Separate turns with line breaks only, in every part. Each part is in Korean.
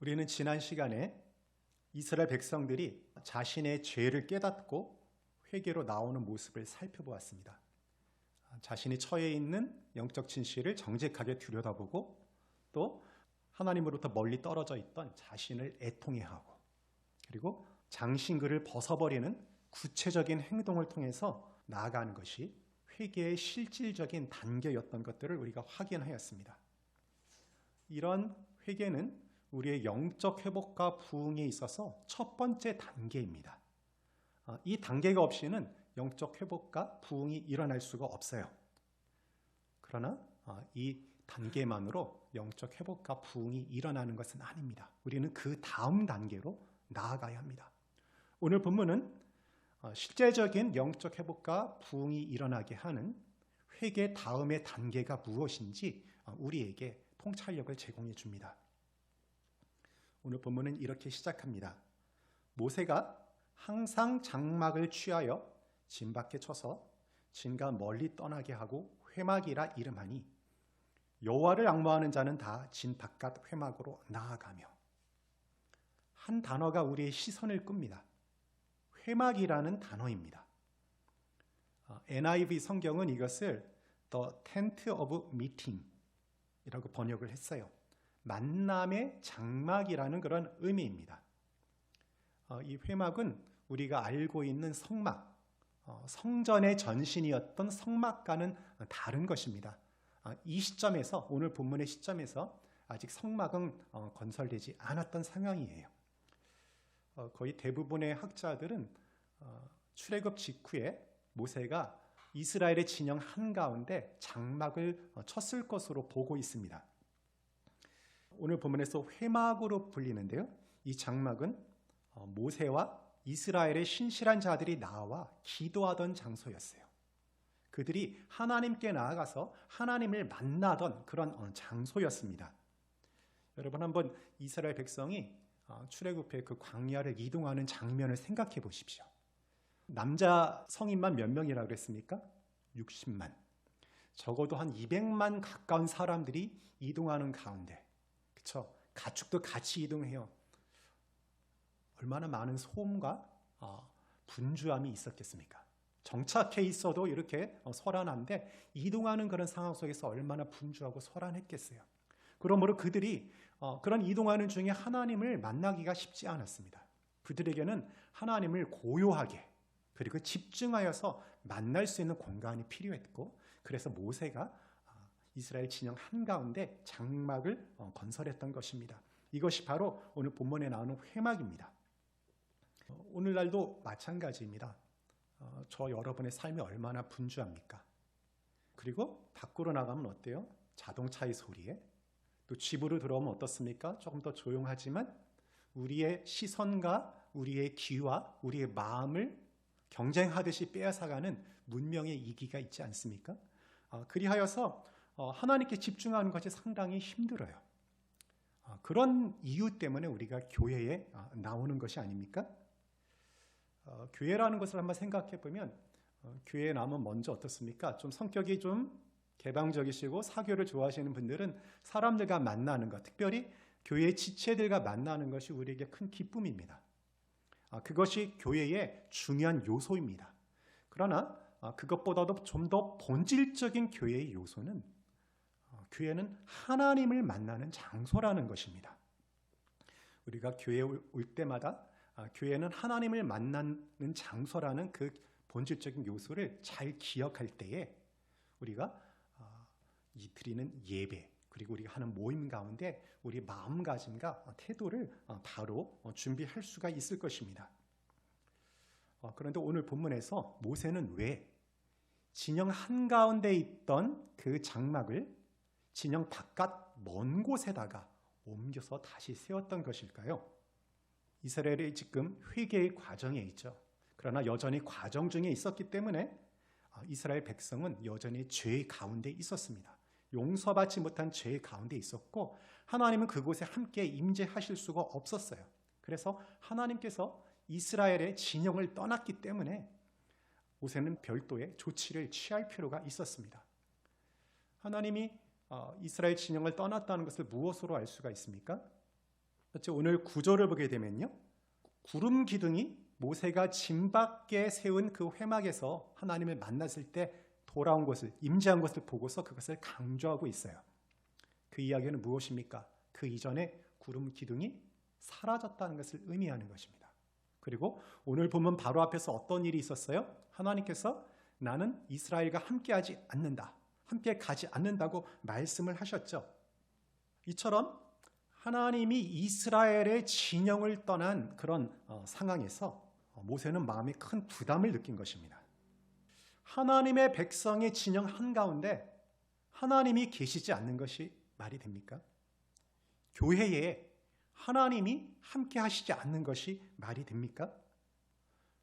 우리는 지난 시간에 이스라엘 백성들이 자신의 죄를 깨닫고 회개로 나오는 모습을 살펴보았습니다. 자신이 처해 있는 영적 진실을 정직하게 들여다보고 또 하나님으로부터 멀리 떨어져 있던 자신을 애통해 하고 그리고 장신글을 벗어버리는 구체적인 행동을 통해서 나아가는 것이 회개의 실질적인 단계였던 것들을 우리가 확인하였습니다. 이런 회개는 우리의 영적 회복과 부흥에 있어서 첫 번째 단계입니다. 아, 이 단계가 없이는 영적 회복과 부흥이 일어날 수가 없어요. 그러나 아, 이 단계만으로 영적 회복과 부흥이 일어나는 것은 아닙니다. 우리는 그 다음 단계로 나아가야 합니다. 오늘 본문은 어, 실제적인 영적 회복과 부흥이 일어나게 하는 회개 다음의 단계가 무엇인지 어, 우리에게 통찰력을 제공해 줍니다. 오늘 본문은 이렇게 시작합니다. 모세가 항상 장막을 취하여 진 밖에 쳐서 진과 멀리 떠나게 하고 회막이라 이름하니 여호와를 악모하는 자는 다 진 바깥 회막으로 나아가며 한 단어가 우리의 시선을 끕니다. 회막이라는 단어입니다. NIV 성경은 이것을 The Tent of Meeting이라고 번역을 했어요. 만남의 장막이라는 그런 의미입니다. 어, 이 회막은 우리가 알고 있는 성막, 어, 성전의 전신이었던 성막과는 다른 것입니다. 어, 이 시점에서 오늘 본문의 시점에서 아직 성막은 건설되지 않았던 상황이에요. 거의 대부분의 학자들은 출애굽 직후에 모세가 이스라엘의 진영 한가운데 장막을 쳤을 것으로 보고 있습니다. 오늘 본문에서 회막으로 불리는데요. 이 장막은 어, 모세와 이스라엘의 신실한 자들이 나와 기도하던 장소였어요. 그들이 하나님께 나아가서 하나님을 만나던 그런 어, 장소였습니다. 여러분 한번 이스라엘 백성이 어, 출애굽해 그 광야를 이동하는 장면을 생각해 보십시오. 남자 성인만 몇 명이라고 그랬습니까? 60만. 적어도 한 200만 가까운 사람들이 이동하는 가운데 그렇죠? 가축도 같이 이동해요. 얼마나 많은 소음과 어, 분주함이 있었겠습니까? 정착해 있어도 이렇게 어, 소란한데 이동하는 그런 상황 속에서 얼마나 분주하고 소란했겠어요. 그러므로 그들이 어, 그런 이동하는 중에 하나님을 만나기가 쉽지 않았습니다. 그들에게는 하나님을 고요하게 그리고 집중하여서 만날 수 있는 공간이 필요했고 그래서 모세가 이스라엘 진영 한가운데 장막을 어, 건설했던 것입니다. 이것이 바로 오늘 본문에 나오는 회막입니다. 어, 오늘날도 마찬가지입니다. 어, 저 여러분의 삶이 얼마나 분주합니까? 그리고 밖으로 나가면 어때요? 자동차의 소리에 또 집으로 들어오면 어떻습니까? 조금 더 조용하지만 우리의 시선과 우리의 귀와 우리의 마음을 경쟁하듯이 빼앗아가는 문명의 이기가 있지 않습니까? 그리하여서 어, 하나님께 집중하는 것이 상당히 힘들어요. 어, 그런 이유 때문에 우리가 교회에 어, 나오는 것이 아닙니까? 교회라는 것을 한번 생각해 보면 교회에 나오면 먼저 어떻습니까? 좀 성격이 좀 개방적이시고 사교를 좋아하시는 분들은 사람들과 만나는 것, 특별히 교회 지체들과 만나는 것이 우리에게 큰 기쁨입니다. 그것이 교회의 중요한 요소입니다. 그러나 그것보다도 좀 더 본질적인 교회의 요소는 어, 교회는 하나님을 만나는 장소라는 것입니다. 우리가 교회에 올 때마다 아, 교회는 하나님을 만나는 장소라는 그 본질적인 요소를 잘 기억할 때에 우리가 아, 이 드리는 예배 그리고 우리가 하는 모임 가운데 우리 마음가짐과 태도를 어, 바로 어, 준비할 수가 있을 것입니다. 그런데 오늘 본문에서 모세는 왜 진영 한가운데 있던 그 장막을 진영 바깥 먼 곳에다가 옮겨서 다시 세웠던 것일까요? 이스라엘이 지금 회개의 과정에 있죠. 그러나 여전히 과정 중에 있었기 때문에 아, 이스라엘 백성은 여전히 죄 가운데 있었습니다. 용서받지 못한 죄 가운데 있었고 하나님은 그곳에 함께 임재하실 수가 없었어요. 그래서 하나님께서 이스라엘의 진영을 떠났기 때문에 모세는 별도의 조치를 취할 필요가 있었습니다. 하나님이 어, 이스라엘 진영을 떠났다는 것을 무엇으로 알 수가 있습니까? 그렇죠? 오늘 구조를 보게 되면요. 구름 기둥이 모세가 짐 밖에 세운 그 회막에서 하나님을 만났을 때 돌아온 것을 임재한 것을 보고서 그것을 강조하고 있어요. 그 이야기는 무엇입니까? 그 이전에 구름 기둥이 사라졌다는 것을 의미하는 것입니다. 그리고 오늘 보면 바로 앞에서 어떤 일이 있었어요? 하나님께서 나는 이스라엘과 함께하지 않는다. 함께 가지 않는다고 말씀을 하셨죠. 이처럼 하나님이 이스라엘의 진영을 떠난 그런 어, 상황에서 모세는 마음에 큰 부담을 느낀 것입니다. 하나님의 백성의 진영 한가운데 하나님이 계시지 않는 것이 말이 됩니까? 교회에 하나님이 함께 하시지 않는 것이 말이 됩니까?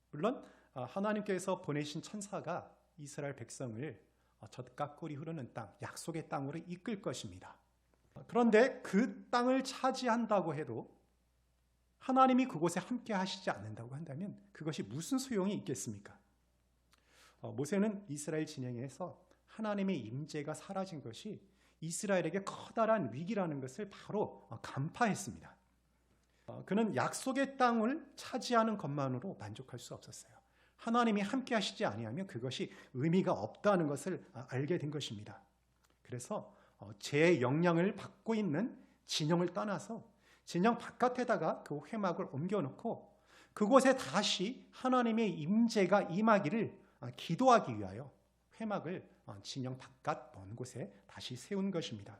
물론 어, 하나님께서 보내신 천사가 이스라엘 백성을 어, 젖과 꿀이 흐르는 땅, 약속의 땅으로 이끌 것입니다. 그런데 그 땅을 차지한다고 해도 하나님이 그곳에 함께 하시지 않는다고 한다면 그것이 무슨 소용이 있겠습니까? 어, 모세는 이스라엘 진영에서 하나님의 임재가 사라진 것이 이스라엘에게 커다란 위기라는 것을 바로 어, 간파했습니다. 어, 그는 약속의 땅을 차지하는 것만으로 만족할 수 없었어요. 하나님이 함께 하시지 아니하면 그것이 의미가 없다는 것을 알게 된 것입니다. 그래서 제 영향을 받고 있는 진영을 떠나서 진영 바깥에다가 그 회막을 옮겨놓고 그곳에 다시 하나님의 임재가 임하기를 기도하기 위하여 회막을 진영 바깥 먼 곳에 다시 세운 것입니다.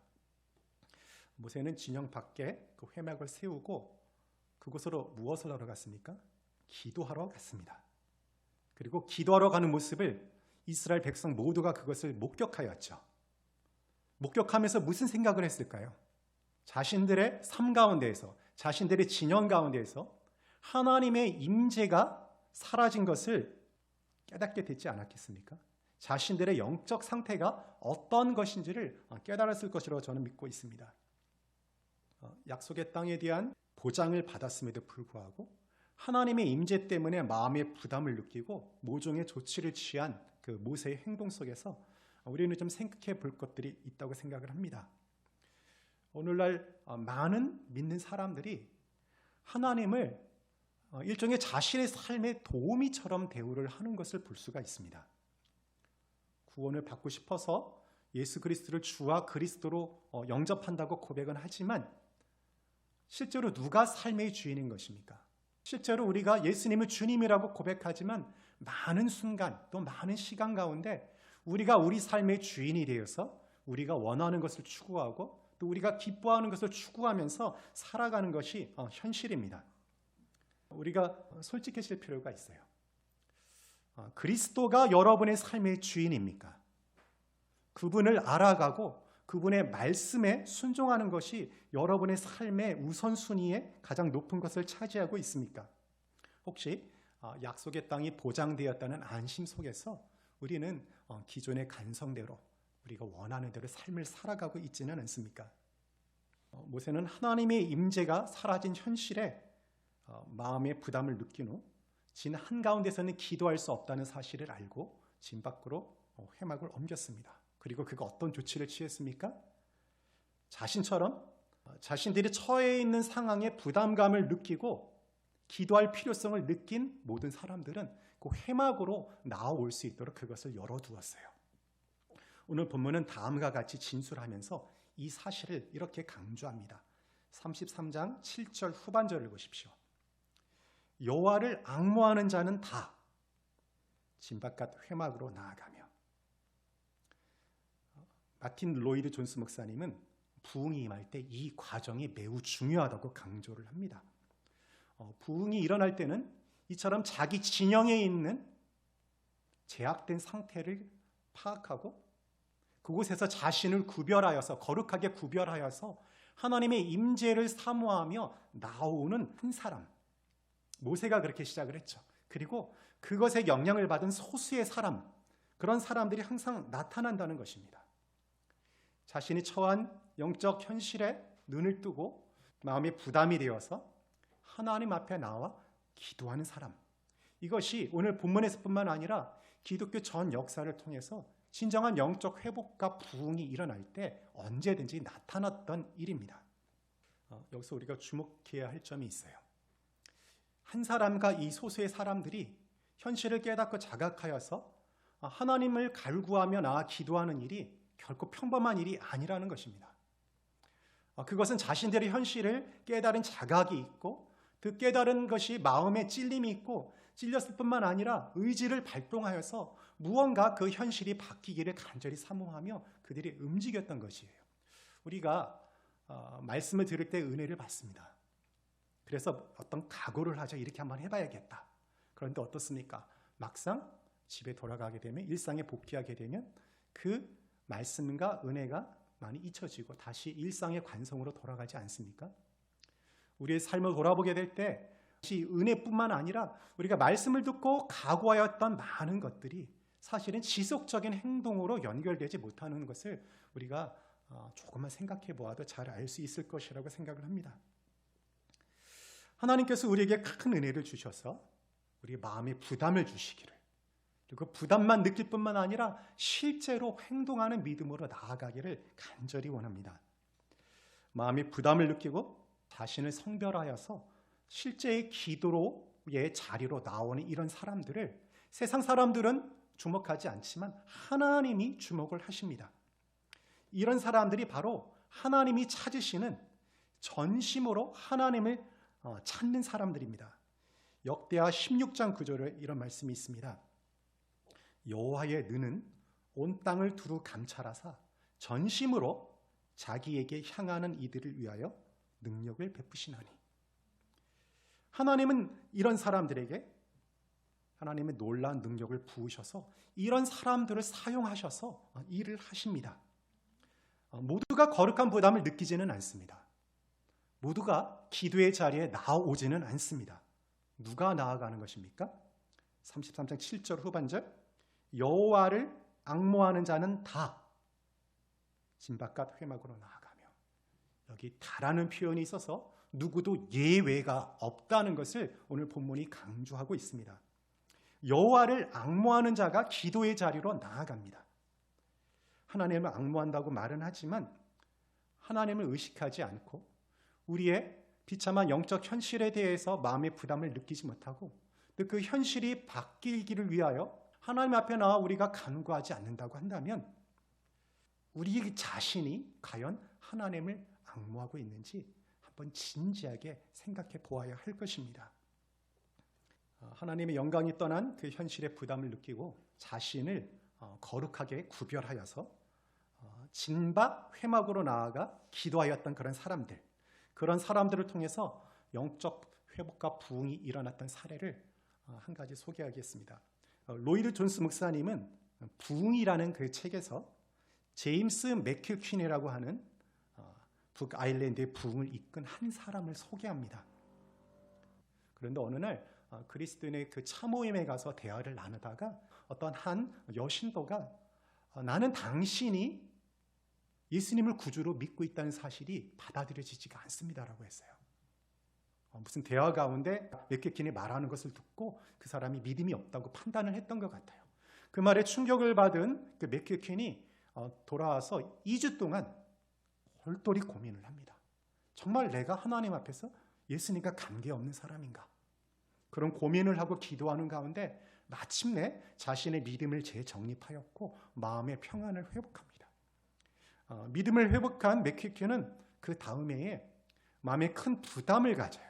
모세는 진영 밖에 그 회막을 세우고 그곳으로 무엇을 하러 갔습니까? 기도하러 갔습니다. 그리고 기도하러 가는 모습을 이스라엘 백성 모두가 그것을 목격하였죠. 목격하면서 무슨 생각을 했을까요? 자신들의 삶 가운데에서 자신들의 진영 가운데에서 하나님의 임재가 사라진 것을 깨닫게 됐지 않았겠습니까? 자신들의 영적 상태가 어떤 것인지를 깨달았을 것이라고 저는 믿고 있습니다. 어, 약속의 땅에 대한 보장을 받았음에도 불구하고 하나님의 임재 때문에 마음의 부담을 느끼고 모종의 조치를 취한 그 모세의 행동 속에서 우리는 좀 생각해 볼 것들이 있다고 생각을 합니다. 오늘날 어, 많은 믿는 사람들이 하나님을 어, 일종의 자신의 삶의 도우미처럼 대우를 하는 것을 볼 수가 있습니다. 구원을 받고 싶어서 예수 그리스도를 주와 그리스도로 어, 영접한다고 고백은 하지만 실제로 누가 삶의 주인인 것입니까? 실제로 우리가 예수님을 주님이라고 고백하지만 많은 순간 또 많은 시간 가운데 우리가 우리 삶의 주인이 되어서 우리가 원하는 것을 추구하고 또 우리가 기뻐하는 것을 추구하면서 살아가는 것이 어, 현실입니다. 우리가 솔직해질 필요가 있어요. 어, 그리스도가 여러분의 삶의 주인입니까? 그분을 알아가고 그분의 말씀에 순종하는 것이 여러분의 삶의 우선순위에 가장 높은 것을 차지하고 있습니까? 혹시 어, 약속의 땅이 보장되었다는 안심 속에서 우리는 기존의 간성대로 우리가 원하는 대로 삶을 살아가고 있지는 않습니까? 어, 모세는 하나님의 임재가 사라진 현실에 어, 마음의 부담을 느낀 후 진 한가운데서는 기도할 수 없다는 사실을 알고 진 밖으로 어, 회막을 옮겼습니다. 그리고 그가 어떤 조치를 취했습니까? 자신처럼 자신들이 처해 있는 상황에 부담감을 느끼고 기도할 필요성을 느낀 모든 사람들은 그 회막으로 나올 수 있도록 그것을 열어두었어요. 오늘 본문은 다음과 같이 진술하면서 이 사실을 이렇게 강조합니다. 33장 7절 후반절을 보십시오. 여호와를 악모하는 자는 다 진바깥 회막으로 나아가며 마틴 로이드 존스 목사님은 부흥이 임할 때 이 과정이 매우 중요하다고 강조를 합니다. 어, 부흥이 일어날 때는 이처럼 자기 진영에 있는 제약된 상태를 파악하고 그곳에서 자신을 구별하여서 거룩하게 구별하여서 하나님의 임재를 사모하며 나오는 한 사람. 모세가 그렇게 시작을 했죠. 그리고 그것에 영향을 받은 소수의 사람, 그런 사람들이 항상 나타난다는 것입니다. 자신이 처한 영적 현실에 눈을 뜨고 마음이 부담이 되어서 하나님 앞에 나와 기도하는 사람. 이것이 오늘 본문에서뿐만 아니라 기독교 전 역사를 통해서 진정한 영적 회복과 부흥이 일어날 때 언제든지 나타났던 일입니다. 어, 여기서 우리가 주목해야 할 점이 있어요. 한 사람과 이 소수의 사람들이 현실을 깨닫고 자각하여서 어, 하나님을 갈구하며 나아 기도하는 일이 결코 평범한 일이 아니라는 것입니다. 어, 그것은 자신들의 현실을 깨달은 자각이 있고 그 깨달은 것이 마음에 찔림이 있고 찔렸을 뿐만 아니라 의지를 발동하여서 무언가 그 현실이 바뀌기를 간절히 사모하며 그들이 움직였던 것이에요. 우리가 어, 말씀을 들을 때 은혜를 받습니다. 그래서 어떤 각오를 하자 이렇게 한번 해봐야겠다. 그런데 어떻습니까? 막상 집에 돌아가게 되면 일상에 복귀하게 되면 그 말씀과 은혜가 많이 잊혀지고 다시 일상의 관성으로 돌아가지 않습니까? 우리의 삶을 돌아보게 될때 은혜뿐만 아니라 우리가 말씀을 듣고 각오하였던 많은 것들이 사실은 지속적인 행동으로 연결되지 못하는 것을 우리가 어, 조금만 생각해 보아도 잘 알 수 있을 것이라고 생각을 합니다. 하나님께서 우리에게 큰 은혜를 주셔서 우리 마음에 부담을 주시기를 그리고 부담만 느낄 뿐만 아니라 실제로 행동하는 믿음으로 나아가기를 간절히 원합니다. 마음에 부담을 느끼고 자신을 성별하여서 실제의 기도로의 자리로 나오는 이런 사람들을 세상 사람들은 주목하지 않지만 하나님이 주목을 하십니다. 이런 사람들이 바로 하나님이 찾으시는 전심으로 하나님을 어, 찾는 사람들입니다. 역대하 16장 9절에 이런 말씀이 있습니다. 여호와의 느는 온 땅을 두루 감찰하사 전심으로 자기에게 향하는 이들을 위하여 능력을 베푸시나니 하나님은 이런 사람들에게 하나님의 놀라운 능력을 부으셔서 이런 사람들을 사용하셔서 일을 하십니다. 어, 모두가 거룩한 부담을 느끼지는 않습니다. 모두가 기도의 자리에 나오지는 않습니다. 누가 나아가는 것입니까? 33장 7절 후반절 여호와를 악모하는 자는 다 진 바깥 회막으로 나아가며 여기 다라는 표현이 있어서 누구도 예외가 없다는 것을 오늘 본문이 강조하고 있습니다. 여호와를 악모하는 자가 기도의 자리로 나아갑니다. 하나님을 악모한다고 말은 하지만 하나님을 의식하지 않고 우리의 비참한 영적 현실에 대해서 마음의 부담을 느끼지 못하고 그 현실이 바뀌기를 위하여 하나님 앞에 나와 우리가 간구하지 않는다고 한다면 우리 자신이 과연 하나님을 악모하고 있는지 한번 진지하게 생각해 보아야 할 것입니다. 어, 하나님의 영광이 떠난 그 현실의 부담을 느끼고 자신을 어, 거룩하게 구별하여서 어, 진바 회막으로 나아가 기도하였던 그런 사람들, 그런 사람들을 통해서 영적 회복과 부흥이 일어났던 사례를 한 가지 소개하겠습니다. 로이드 존스 목사님은 부흥이라는 그 책에서 제임스 맥킬퀸이라고 하는 북 아일랜드의 부흥을 이끈 한 사람을 소개합니다. 그런데 어느 날 그리스도인의 그 참모임에 가서 대화를 나누다가 어떤 한 여신도가 어, 나는 당신이 예수님을 구주로 믿고 있다는 사실이 받아들여지지가 않습니다라고 했어요. 어, 무슨 대화 가운데 맥케킨이 말하는 것을 듣고 그 사람이 믿음이 없다고 판단을 했던 것 같아요. 그 말에 충격을 받은 그 맥케킨이 어, 돌아와서 2주 동안 홀똘히 고민을 합니다. 정말 내가 하나님 앞에서 예수님과 관계없는 사람인가? 그런 고민을 하고 기도하는 가운데 마침내 자신의 믿음을 재정립하였고 마음의 평안을 회복합니다. 어, 믿음을 회복한 맥퀴큐는 그 다음 해에 마음에 큰 부담을 가져요.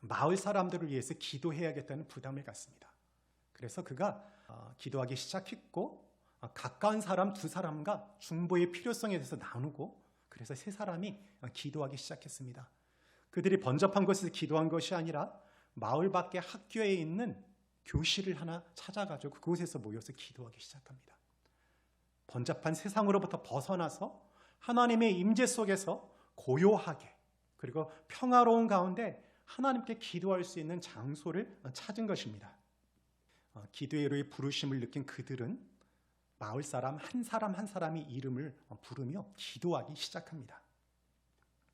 마을 사람들을 위해서 기도해야겠다는 부담을 갖습니다. 그래서 그가 어, 기도하기 시작했고 어, 가까운 사람 두 사람과 중보의 필요성에 대해서 나누고 그래서 세 사람이 어, 기도하기 시작했습니다. 그들이 번잡한 곳에서 기도한 것이 아니라 마을 밖의 학교에 있는 교실을 하나 찾아가지고 그곳에서 모여서 기도하기 시작합니다. 번잡한 세상으로부터 벗어나서 하나님의 임재 속에서 고요하게 그리고 평화로운 가운데 하나님께 기도할 수 있는 장소를 찾은 것입니다. 어, 기도의로의 부르심을 느낀 그들은 마을 사람 한 사람 한 사람이 이름을 부르며 기도하기 시작합니다.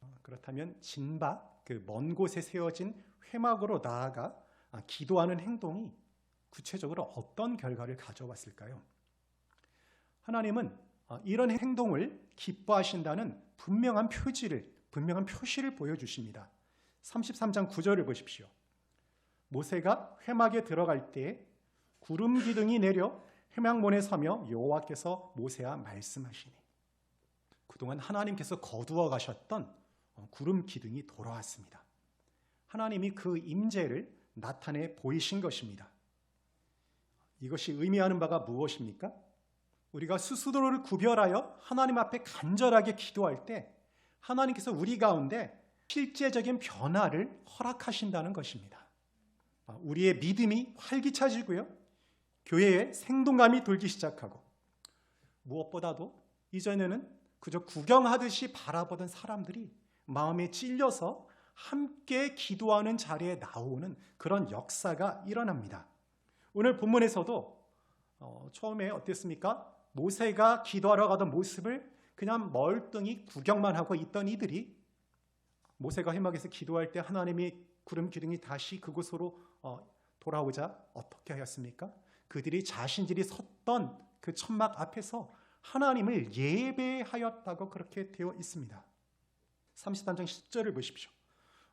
어, 그렇다면 진바 그먼 곳에 세워진 회막으로 나아가 아, 기도하는 행동이 구체적으로 어떤 결과를 가져왔을까요? 하나님은 아, 이런 행동을 기뻐하신다는 분명한 표지를 분명한 표시를 보여주십니다. 33장 9절을 보십시오. 모세가 회막에 들어갈 때 구름 기둥이 내려 회막문에 서며 여호와께서 모세와 말씀하시니 그동안 하나님께서 거두어 가셨던 어, 구름 기둥이 돌아왔습니다. 하나님이 그 임재를 나타내 보이신 것입니다. 이것이 의미하는 바가 무엇입니까? 우리가 스스로를 구별하여 하나님 앞에 간절하게 기도할 때 하나님께서 우리 가운데 실제적인 변화를 허락하신다는 것입니다. 아, 우리의 믿음이 활기차지고요. 교회에 생동감이 돌기 시작하고 무엇보다도 이전에는 그저 구경하듯이 바라보던 사람들이 마음에 찔려서 함께 기도하는 자리에 나오는 그런 역사가 일어납니다. 오늘 본문에서도 어, 처음에 어땠습니까? 모세가 기도하러 가던 모습을 그냥 멀뚱히 구경만 하고 있던 이들이 모세가 회막에서 기도할 때 하나님이 구름 기둥이 다시 그곳으로 어, 돌아오자 어떻게 하였습니까? 그들이 자신들이 섰던 그 천막 앞에서 하나님을 예배하였다고 그렇게 되어 있습니다. 33장 10절을 보십시오.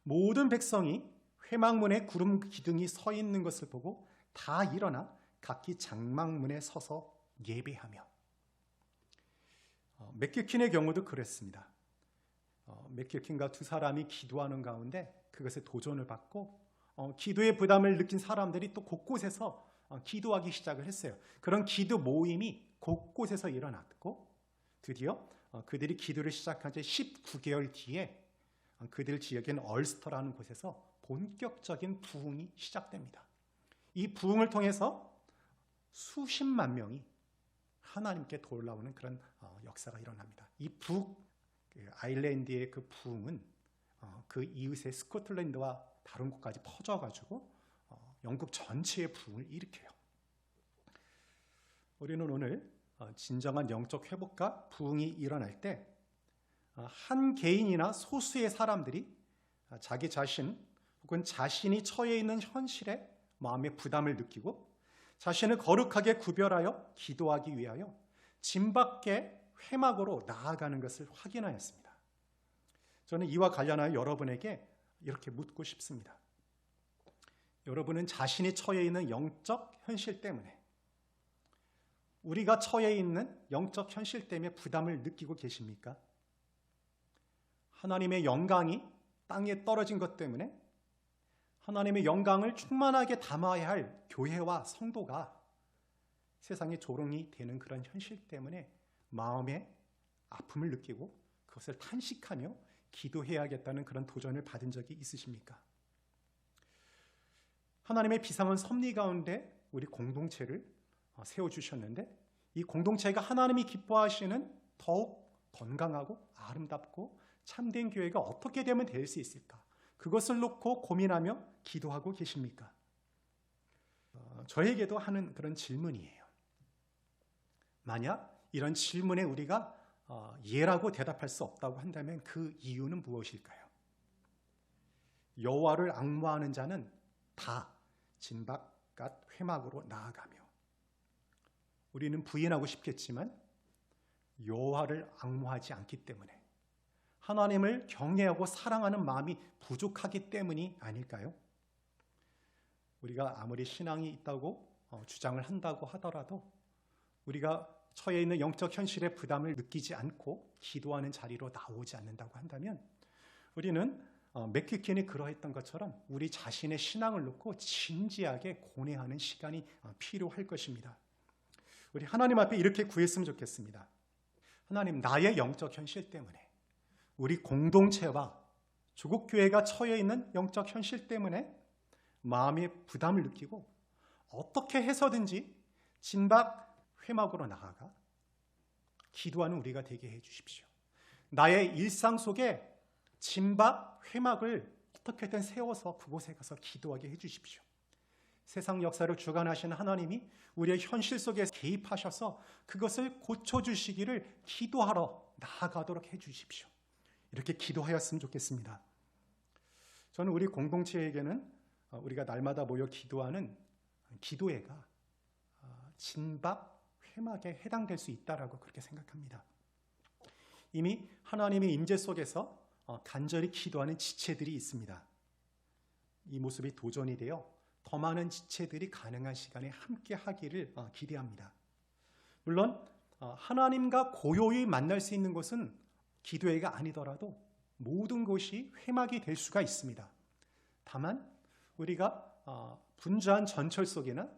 모든 백성이 회막문에 구름 기둥이 서 있는 것을 보고 다 일어나 각기 장막문에 서서 예배하며 어, 맥길킨의 경우도 그랬습니다. 어, 맥길킨과 두 사람이 기도하는 가운데 그것에 도전을 받고 어, 기도의 부담을 느낀 사람들이 또 곳곳에서 어, 기도하기 시작을 했어요. 그런 기도 모임이 곳곳에서 일어났고 드디어 어, 그들이 기도를 시작한 지 19개월 뒤에 어, 그들 지역인 얼스터라는 곳에서 본격적인 부흥이 시작됩니다. 이 부흥을 통해서 수십만 명이 하나님께 돌아오는 그런 어, 역사가 일어납니다. 이 북 그 아일랜드의 그 부흥은 어, 그 이웃의 스코틀랜드와 다른 곳까지 퍼져가지고 어, 영국 전체의 부흥을 일으켜요. 우리는 오늘 어, 진정한 영적 회복과 부흥이 일어날 때 한 개인이나 소수의 사람들이 어, 자기 자신 혹은 자신이 처해 있는 현실에 마음의 부담을 느끼고 자신을 거룩하게 구별하여 기도하기 위하여 진 밖의 회막으로 나아가는 것을 확인하였습니다. 저는 이와 관련하여 여러분에게 이렇게 묻고 싶습니다. 여러분은 자신이 처해 있는 영적 현실 때문에 우리가 처해 있는 영적 현실 때문에 부담을 느끼고 계십니까? 하나님의 영광이 땅에 떨어진 것 때문에 하나님의 영광을 충만하게 담아야 할 교회와 성도가 세상에 조롱이 되는 그런 현실 때문에 마음에 아픔을 느끼고 그것을 탄식하며 기도해야겠다는 그런 도전을 받은 적이 있으십니까? 하나님의 비상한 섭리 가운데 우리 공동체를 어, 세워주셨는데 이 공동체가 하나님이 기뻐하시는 더욱 건강하고 아름답고 참된 교회가 어떻게 되면 될 수 있을까? 그것을 놓고 고민하며 기도하고 계십니까? 어, 저에게도 하는 그런 질문이에요. 만약 이런 질문에 우리가 어, 예라고 대답할 수 없다고 한다면 그 이유는 무엇일까요? 여호와를 악무하는 자는 다 진박갓 회막으로 나아가며 우리는 부인하고 싶겠지만 여호와를 악무하지 않기 때문에 하나님을 경외하고 사랑하는 마음이 부족하기 때문이 아닐까요? 우리가 아무리 신앙이 있다고 어, 주장을 한다고 하더라도 우리가 처해 있는 영적 현실의 부담을 느끼지 않고 기도하는 자리로 나오지 않는다고 한다면 우리는 어, 맥퀴켄이 그러했던 것처럼 우리 자신의 신앙을 놓고 진지하게 고뇌하는 시간이 어, 필요할 것입니다. 우리 하나님 앞에 이렇게 구했으면 좋겠습니다. 하나님, 나의 영적 현실 때문에 우리 공동체와 조국 교회가 처해 있는 영적 현실 때문에 마음의 부담을 느끼고 어떻게 해서든지 진박 회막으로 나아가 기도하는 우리가 되게 해 주십시오. 나의 일상 속에 진박 회막을 어떻게든 세워서 그곳에 가서 기도하게 해 주십시오. 세상 역사를 주관하시는 하나님이 우리의 현실 속에 개입하셔서 그것을 고쳐주시기를 기도하러 나아가도록 해 주십시오. 이렇게 기도하였으면 좋겠습니다. 저는 우리 공동체에게는 어, 우리가 날마다 모여 기도하는 기도회가 어, 진박 회막에 해당될 수 있다라고 그렇게 생각합니다. 이미 하나님의 임재 속에서 어, 간절히 기도하는 지체들이 있습니다. 이 모습이 도전이 되어 더 많은 지체들이 가능한 시간에 함께 하기를 어, 기대합니다. 물론 어, 하나님과 고요히 만날 수 있는 것은 기도회가 아니더라도 모든 것이 회막이 될 수가 있습니다. 다만 우리가 어, 분주한 전철 속에나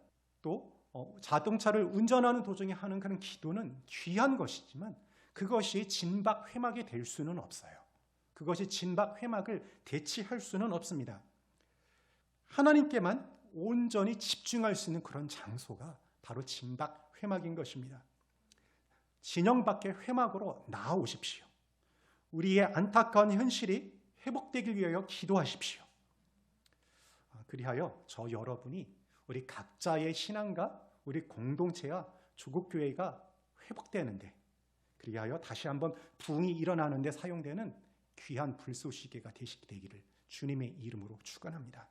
또 어, 자동차를 운전하는 도중에 하는 그런 기도는 귀한 것이지만 그것이 진박 회막이 될 수는 없어요. 그것이 진박 회막을 대체할 수는 없습니다. 하나님께만 온전히 집중할 수 있는 그런 장소가 바로 진박 회막인 것입니다. 진영 밖의 회막으로 나아오십시오. 우리의 안타까운 현실이 회복되길 위하여 기도하십시오. 아, 그리하여 저 여러분이 우리 각자의 신앙과 우리 공동체와 조국교회가 회복되는데 그리하여 다시 한번 부흥이 일어나는데 사용되는 귀한 불쏘시개가 되시기를 주님의 이름으로 축원합니다.